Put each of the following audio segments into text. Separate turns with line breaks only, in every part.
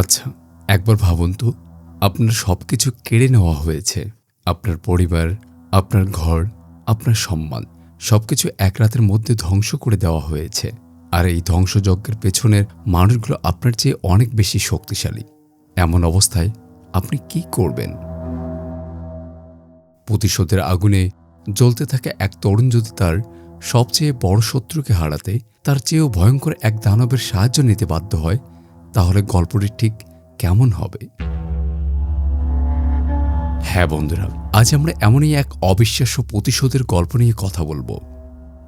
আচ্ছা একবার ভাবুন তো, আপনার সব কিছু কেড়ে নেওয়া হয়েছে। আপনার পরিবার, আপনার ঘর, আপনার সম্মান সব কিছু এক রাতের মধ্যে ধ্বংস করে দেওয়া হয়েছে। আর এই ধ্বংসযজ্ঞের পেছনের মানুষগুলো আপনার চেয়ে অনেক বেশি শক্তিশালী। এমন অবস্থায় আপনি কি করবেন? প্রতিশোধের আগুনে জ্বলতে থাকা এক তরুণ যদি তার সবচেয়ে বড় শত্রুকে হারাতে, তার চেয়েও ভয়ঙ্কর এক দানবের সাহায্য নিতে বাধ্য হয় তাহলে গল্পটি ঠিক কেমন হবে? হ্যাঁ বন্ধুরা, আজ আমরা এমনই এক অবিশ্বাস্য প্রতিশোধের গল্প নিয়ে কথা বলব।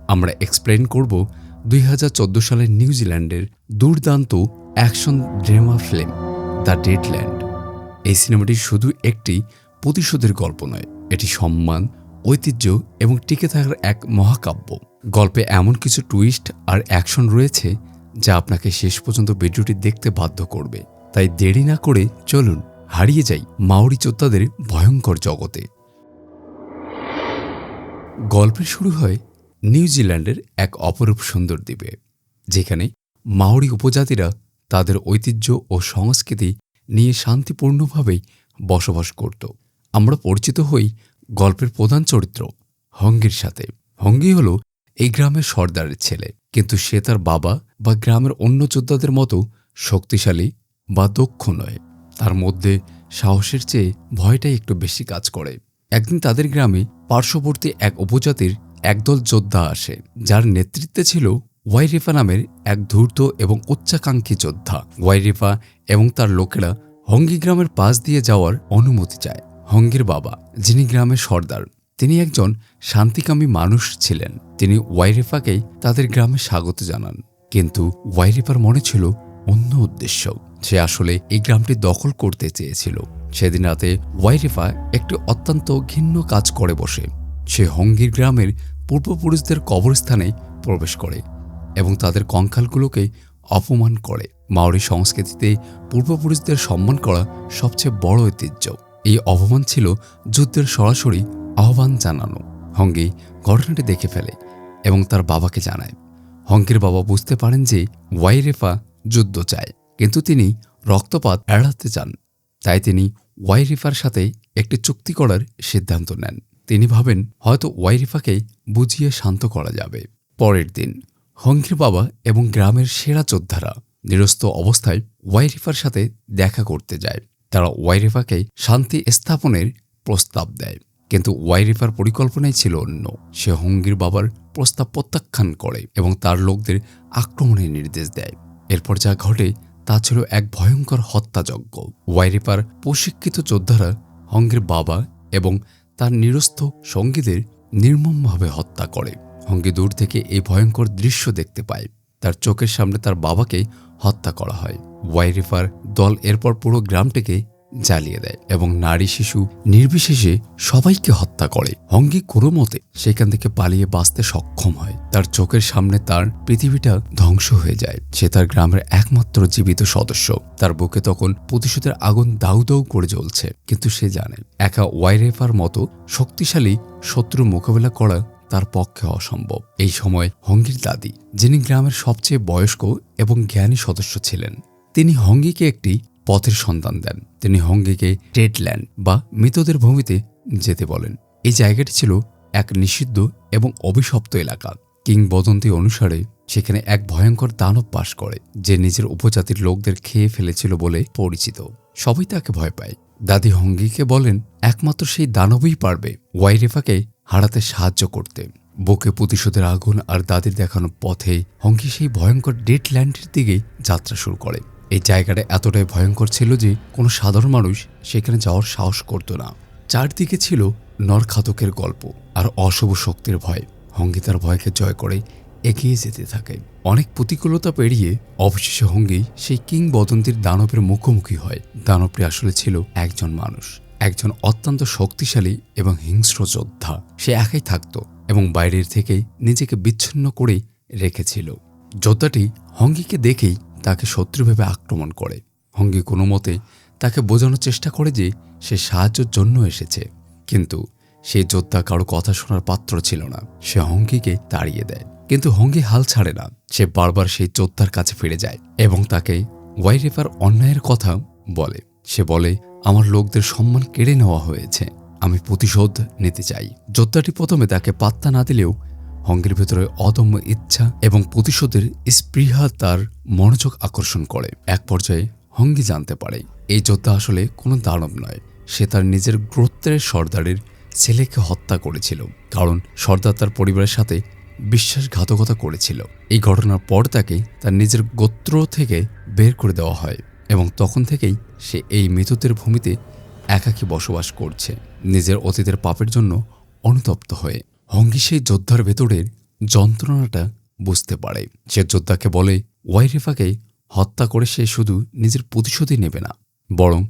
আমরা এক্সপ্লেন করব দুই সালের নিউজিল্যান্ডের দুর্দান্ত action drama film the Deadland এই সিনেমাটি শুধু একটি প্রতিশোধের গল্প নয়, এটি সম্মান, ঐতিহ্য এবং টিকে থাকার এক মহাকাব্য। গল্পে এমন কিছু টুইস্ট আর অ্যাকশন রয়েছে যা আপনাকে শেষ পর্যন্ত ভিডিওটি দেখতে বাধ্য করবে। তাই দেরি না করে চলুন, হারিয়ে যাই মাওরি যোদ্ধাদের ভয়ঙ্কর জগতে। গল্পের শুরু হয় নিউজিল্যান্ডের এক অপরূপ সুন্দর দ্বীপে, যেখানে মাওরি উপজাতিরা তাদের ঐতিহ্য ও সংস্কৃতি নিয়ে শান্তিপূর্ণভাবেই বসবাস করত। আমরা পরিচিত হই গল্পের প্রধান চরিত্র হঙ্গির সাথে। হঙ্গি হল এই গ্রামের সর্দারের ছেলে। কিন্তু সে তার বাবা বা গ্রামের অন্য যোদ্ধাদের মতো শক্তিশালী বা দক্ষ নয়। তার মধ্যে সাহসের চেয়ে ভয়টাই একটু বেশি কাজ করে। একদিন তাদের গ্রামে পার্শ্ববর্তী এক উপজাতির একদল যোদ্ধা আসে, যার নেতৃত্বে ছিল ওয়াইরেফা নামের এক ধূর্ত এবং উচ্চাকাঙ্ক্ষী যোদ্ধা। ওয়াইরেফা এবং তার লোকেরা হঙ্গি গ্রামের পাশ দিয়ে যাওয়ার অনুমতি চায়। হঙ্গির বাবা, যিনি গ্রামের সর্দার তিনি একজন শান্তিকামী মানুষ ছিলেন। তিনি ওয়াইরেফাকেই তাদের গ্রামে স্বাগত জানান। কিন্তু ওয়াইরেফার মনে ছিল অন্য উদ্দেশ্য। সে আসলে এই গ্রামটি দখল করতে চেয়েছিল। সেদিন রাতে ওয়াইরেফা একটি অত্যন্ত ঘিন্ন কাজ করে বসে। সে হঙ্গির গ্রামের পূর্বপুরুষদের কবরস্থানে প্রবেশ করে এবং তাদের কঙ্কালগুলোকে অপমান করে। মাওরি সংস্কৃতিতে পূর্বপুরুষদের সম্মান করা সবচেয়ে বড় ঐতিহ্য। এই অপমান ছিল যুদ্ধের সরাসরি আহ্বান জানানো হঙ্গি ঘটনাটি দেখে ফেলে এবং তার বাবাকে জানায়। হঙ্গের বাবা বুঝতে পারেন যে ওয়াইরেফা যুদ্ধ চায়, কিন্তু তিনি রক্তপাত এড়াতে চান। তাই তিনি ওয়াইরিফার সাথে একটি চুক্তি করার সিদ্ধান্ত নেন। তিনি ভাবেন, হয়তো ওয়াইরিফাকে বুঝিয়ে শান্ত করা যাবে। পরের দিন হঙ্গির বাবা এবং গ্রামের সেরা যোদ্ধারা নিরস্ত অবস্থায় ওয়াইরিফার সাথে দেখা করতে যায়। তারা ওয়াইরিফাকে শান্তি স্থাপনের প্রস্তাব দেয়। কিন্তু ওয়াইরিফার পরিকল্পনাই ছিল অন্য। সে হঙ্গির বাবার প্রস্তাব প্রত্যাখ্যান করে এবং তার লোকদের আক্রমণের নির্দেশ দেয়। এরপর যা ঘটে, তা ছিল এক ভয়ঙ্কর হত্যাযজ্ঞ। ওয়াইরিপার প্রশিক্ষিত যোদ্ধারা হঙ্গের বাবা এবং তার নিরস্ত সঙ্গীদের নির্মমভাবে হত্যা করে। হঙ্গি দূর থেকে এই ভয়ঙ্কর দৃশ্য দেখতে পায়। তার চোখের সামনে তার বাবাকে হত্যা করা হয়। ওয়াইরিফার দল এরপর পুরো গ্রামটিকে জ্বালিয়ে দেয় এবং নারী শিশু নির্বিশেষে সবাইকে হত্যা করে। হঙ্গি কোনো মতে সেখান থেকে পালিয়ে বাঁচতে সক্ষম হয়। তার চোখের সামনে তার পৃথিবীটা ধ্বংস হয়ে যায়। সে তার গ্রামের একমাত্র জীবিত সদস্য। তার বুকে তখন প্রতিশোধের আগুন দাউ দাউ করে জ্বলছে। কিন্তু সে জানে, একা ওয়াইরেফার মতো শক্তিশালী শত্রু মোকাবেলা করা তার পক্ষে অসম্ভব। এই সময় হঙ্গির দাদি, যিনি গ্রামের সবচেয়ে বয়স্ক এবং জ্ঞানী সদস্য ছিলেন, তিনি হঙ্গিকে একটি পথের সন্ধান দেন। তিনি হঙ্গিকে টেডল্যান্ড বা মৃতদের ভূমিতে যেতে বলেন। এই জায়গাটি ছিল এক নিষিদ্ধ এবং অভিশপ্ত এলাকা। কিংবদন্তি অনুসারে সেখানে এক ভয়ঙ্কর দানব বাস করে, যে নিজের উপজাতির লোকদের খেয়ে ফেলেছিল বলে পরিচিত। সবাই তাকে ভয় পায়। দাদি হঙ্গিকে বলেন, একমাত্র সেই দানবই পারবে ওয়াইরেফাকে হারাতে সাহায্য করতে। বুকে প্রতিশোধের আগুন আর দাদির দেখানো পথে হঙ্গি সেই ভয়ঙ্কর ডেটল্যান্ডের দিকে যাত্রা শুরু করে। এই জায়গাটা এতটাই ভয়ঙ্কর ছিল যে কোনো সাধারণ মানুষ সেখানে যাওয়ার সাহস করত না। চারদিকে ছিল নরখাতকের গল্প আর অশুভ শক্তির ভয়। হঙ্গি তার ভয়কে জয় করে এগিয়ে যেতে থাকে। অনেক প্রতিকূলতা পেরিয়ে অবশেষে হঙ্গি সেই কিংবদন্তির দানবের মুখোমুখি হয়। দানবটি আসলে ছিল একজন মানুষ, একজন অত্যন্ত শক্তিশালী এবং হিংস্র যোদ্ধা। সে একাই থাকত এবং বাইরের থেকে নিজেকে বিচ্ছিন্ন করে রেখেছিল। যোদ্ধাটি হঙ্গিকে দেখেই তাকে শত্রুভাবে আক্রমণ করে। হঙ্গি কোনো মতে তাকে বোঝানোর চেষ্টা করে যে সে সাহায্যের জন্য এসেছে। কিন্তু সে যোদ্ধা কারও কথা শোনার পাত্র ছিল না। সে হঙ্গিকে তাড়িয়ে দেয়। কিন্তু হঙ্গি হাল ছাড়ে না। সে বারবার সেই যোদ্ধার কাছে ফিরে যায় এবং তাকে ওয়াইরেফার অন্যায়ের কথা বলে। সে বলে, আমার লোকদের সম্মান কেড়ে নেওয়া হয়েছে। আমি প্রতিশোধ নিতে চাই। যোদ্ধাটি প্রথমে তাকে পাত্তা না দিলেও হঙ্গের ভেতরে অদম্য ইচ্ছা এবং প্রতিশোধের স্পৃহা তার মনোযোগ আকর্ষণ করে। এক পর্যায়ে হঙ্গি জানতে পারে, এই যোদ্ধা আসলে কোনো দানব নয়। সে তার নিজের গোত্রের সর্দারের ছেলেকে হত্যা করেছিল, কারণ সর্দার তার পরিবারের সাথে বিশ্বাসঘাতকতা করেছিল। এই ঘটনার পর তাকে তার নিজের গোত্র থেকে বের করে দেওয়া হয় এবং তখন থেকেই সে এই মৃতদের ভূমিতে একাকী বসবাস করছে। নিজের অতীতের পাপের জন্য অনুতপ্ত হয়ে হঙ্গি সেই যোদ্ধার ভেতরের যন্ত্রণাটা বুঝতে পারে। সে যোদ্ধাকে বলে ওয়াইরেফাকে হত্যা করে সে শুধু নিজের প্রতিশোধই নেবে না, বরং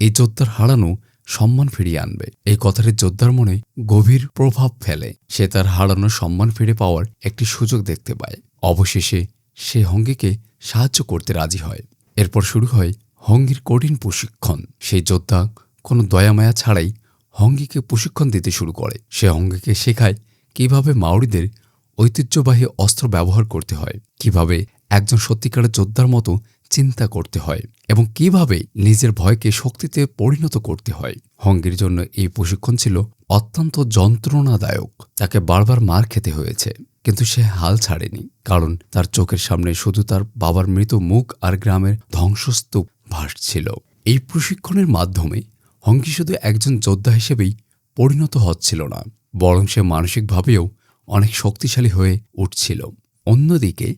এই যোদ্ধার হারানো সম্মান ফিরিয়ে আনবে। এই কথাটি যোদ্ধার মনে গভীর প্রভাব ফেলে। সে তার হারানো সম্মান ফিরে পাওয়ার একটি সুযোগ দেখতে পায়। অবশেষে সে হঙ্গিকে সাহায্য করতে রাজি হয়। এরপর শুরু হয় হঙ্গির কঠিন প্রশিক্ষণ। সেই যোদ্ধা কোনো দয়ামায়া ছাড়াই হঙ্গিকে প্রশিক্ষণ দিতে শুরু করে। সে হঙ্গিকে শেখায় কীভাবে মাওরিদের ঐতিহ্যবাহী অস্ত্র ব্যবহার করতে হয়, কীভাবে একজন সত্যিকারের যোদ্ধার মতো চিন্তা করতে হয় এবং কীভাবে নিজের ভয়কে শক্তিতে পরিণত করতে হয়। হঙ্গির জন্য এই প্রশিক্ষণ ছিল অত্যন্ত যন্ত্রণাদায়ক। তাকে বারবার মার খেতে হয়েছে, কিন্তু সে হাল ছাড়েনি, কারণ তার চোখের সামনে শুধু তার বাবার মৃত মুখ আর গ্রামের ধ্বংসস্তূপ ভাসছিল। এই প্রশিক্ষণের মাধ্যমে হঙ্গি শুধু একজন যোদ্ধা হিসেবেই পরিণত হচ্ছিল না, বরং সে মানসিকভাবেও অনেক শক্তিশালী হয়ে উঠছিল। অন্যদিকে,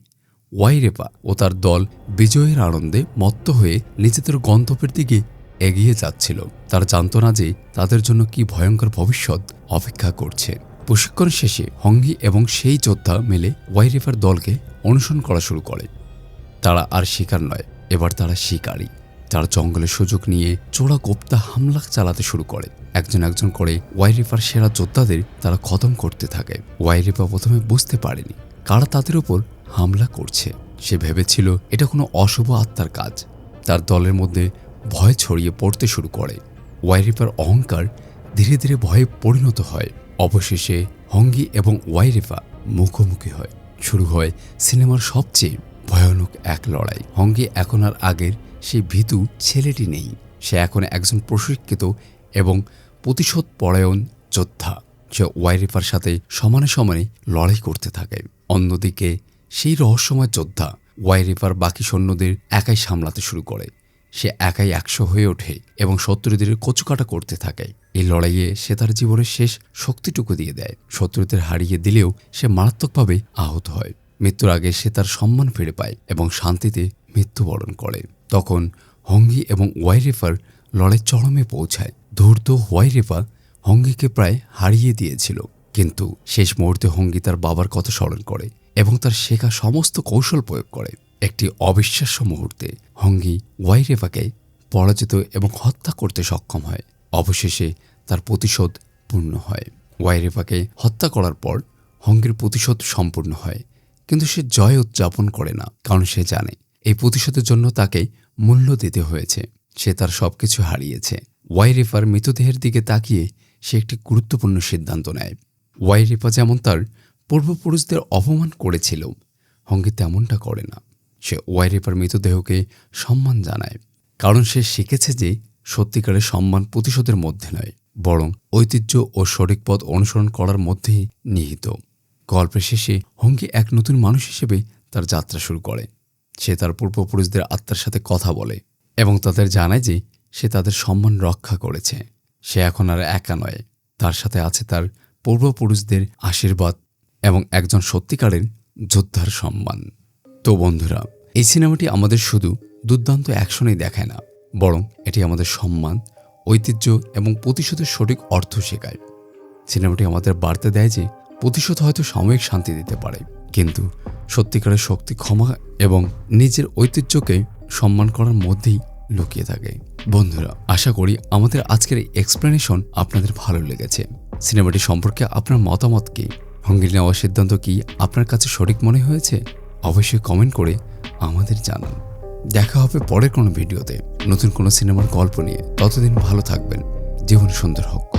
ওয়াইরেপা ও তার দল বিজয়ের আনন্দে মত্ত হয়ে নিজেদের গন্তব্যের দিকে এগিয়ে যাচ্ছিল। তারা জানত না যে তাদের জন্য কি ভয়ঙ্কর ভবিষ্যৎ অপেক্ষা করছে। প্রশিক্ষণ শেষে হঙ্গি এবং সেই যোদ্ধা মিলে ওয়াইরেফার দলকে অনুসরণ করা শুরু করে। তারা আর শিকার নয়, এবার তারা শিকারী। তারা জঙ্গলের সুযোগ নিয়ে চোরা গোপ্তা হামলা চালাতে শুরু করে। একজন একজন করে ওয়াইরিপার সেরা যোদ্ধাদের তারা খতম করতে থাকে। ওয়াইরিপা প্রথমে বুঝতে পারেনি কারা তাদের উপর হামলা করছে। সে ভেবেছিল এটা কোনো অশুভ আত্মার কাজ। তার দলের মধ্যে ভয় ছড়িয়ে পড়তে শুরু করে। ওয়াইরিপার অহংকার ধীরে ধীরে ভয়ে পরিণত হয়। অবশেষে হঙ্গি এবং ওয়াইরিপা মুখোমুখি হয়। শুরু হয় সিনেমার সবচেয়ে ভয়ানক এক লড়াই। হঙ্গি এখন আর আগের সেই ভীতু ছেলেটি নেই। সে এখন একজন প্রশিক্ষিত এবং প্রতিশোধ পরায়ণ যোদ্ধা। সে ওয়াইরিপার সাথে সমানে সমানে লড়াই করতে থাকে। অন্যদিকে সেই রহস্যময় যোদ্ধা ওয়াইরিপার বাকি সৈন্যদের একাই সামলাতে শুরু করে। সে একাই একশো হয়ে ওঠে এবং শত্রুদের কচুকাটা করতে থাকে। এই লড়াইয়ে সে তার জীবনের শেষ শক্তিটুকু দিয়ে দেয়। শত্রুদের হারিয়ে দিলেও সে মারাত্মকভাবে আহত হয়। মৃত্যুর আগে সে তার সম্মান ফিরে পায় এবং শান্তিতে মৃত্যুবরণ করে। তখন হঙ্গি এবং ওয়াইরেফার লড়াই চরমে পৌঁছায়। ধূর্ত ওয়াইরেফা হঙ্গিকে প্রায় হারিয়ে দিয়েছিল। কিন্তু শেষ মুহূর্তে হঙ্গি তার বাবার কথা স্মরণ করে এবং তার শেখা সমস্ত কৌশল প্রয়োগ করে। একটি অবিশ্বাস্য মুহূর্তে হঙ্গি ওয়াইরেফাকে পরাজিত এবং হত্যা করতে সক্ষম হয়। অবশেষে তার প্রতিশোধ পূর্ণ হয়। ওয়াইরেফাকে হত্যা করার পর হঙ্গির প্রতিশোধ সম্পূর্ণ হয়। কিন্তু সে জয় উদযাপন করে না, কারণ সে জানে, এই প্রতিশোধের জন্য তাকে মূল্য দিতে হয়েছে। সে তার সবকিছু হারিয়েছে। ওয়াইরেফার মৃতদেহের দিকে তাকিয়ে সে একটি গুরুত্বপূর্ণ সিদ্ধান্ত নেয়। ওয়াইরেফা যেমন তার পূর্বপুরুষদের অপমান করেছিল হঙ্গি তেমনটা করে না। সে ওয়াইরেফার মৃতদেহকে সম্মান জানায়, কারণ সে শিখেছে যে সত্যিকারের সম্মান প্রতিশোধের মধ্যে নয়, বরং ঐতিহ্য ও সঠিক পথ অনুসরণ করার মধ্যেই নিহিত। গল্পের শেষে হঙ্গি এক নতুন মানুষ হিসেবে তার যাত্রা শুরু করে। সে তার পূর্বপুরুষদের আত্মার সাথে কথা বলে এবং তাদের জানায় যে সে তাদের সম্মান রক্ষা করেছে। সে এখন আর একা নয়, তার সাথে আছে তার পূর্বপুরুষদের আশীর্বাদ এবং একজন সত্যিকারের যোদ্ধার সম্মান। তো বন্ধুরা, এই সিনেমাটি আমাদের শুধু দুর্দান্ত অ্যাকশনেই দেখায় না, বরং এটি আমাদের সম্মান, ঐতিহ্য এবং প্রতিশোধের সঠিক অর্থ শেখায়। সিনেমাটি আমাদের বার্তা দেয় যে প্রতিশোধ হয়তো সাময়িক শান্তি দিতে পারে, কিন্তু সত্যিকারের শক্তি ক্ষমা এবং নিজের ঐতিহ্যকে সম্মান করার মধ্যেই লুকিয়ে থাকে। বন্ধুরা, আশা করি আমাদের আজকের এই এক্সপ্লেনেশন আপনাদের ভালো লেগেছে। সিনেমাটি সম্পর্কে আপনার মতামত কি? হঙ্গি নেওয়ার সিদ্ধান্ত কি আপনার কাছে সঠিক মনে হয়েছে? অবশ্যই কমেন্ট করে আমাদের জানান। দেখা হবে পরের কোনো ভিডিওতে। নতুন কোনো সিনেমার গল্প নিয়ে। ততদিন ভালো থাকবেন। জীবন সুন্দর হোক।